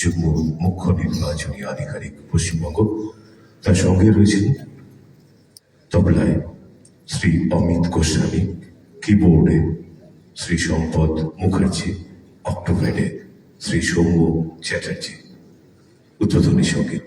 যুগ্ম মুখ্য নির্বাচনী আধিকারিক পশ্চিমবঙ্গ, তার সঙ্গে রয়েছেন তবলায় শ্রী অমিত গোস্বামী, কিবোর্ডে শ্রী সম্পদ মুখার্জি অক্টোপ্যাডে শ্রী সৌম্য চ্যাটার্জি। উদ্বোধনী সংগীত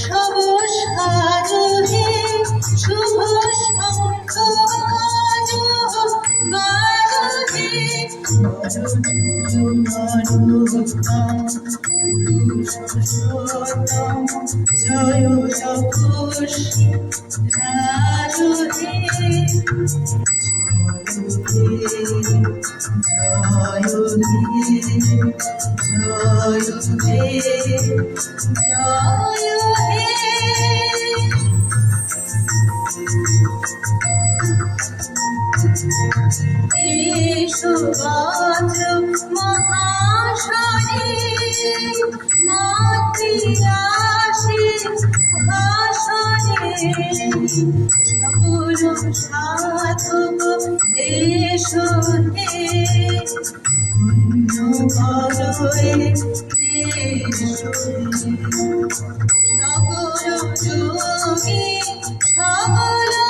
সব সাজহে শুভ বাজো বাজহে জয় তপস্বী রাজু হে মহাশনে মাতৃরাশি ভাষণে সাধক এসো হে সকল যোগী সকল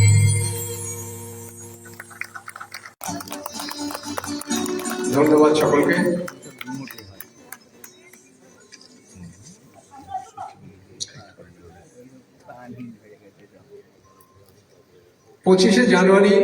ধন্যবাদ সকলকে। পঁচিশে জানুয়ারি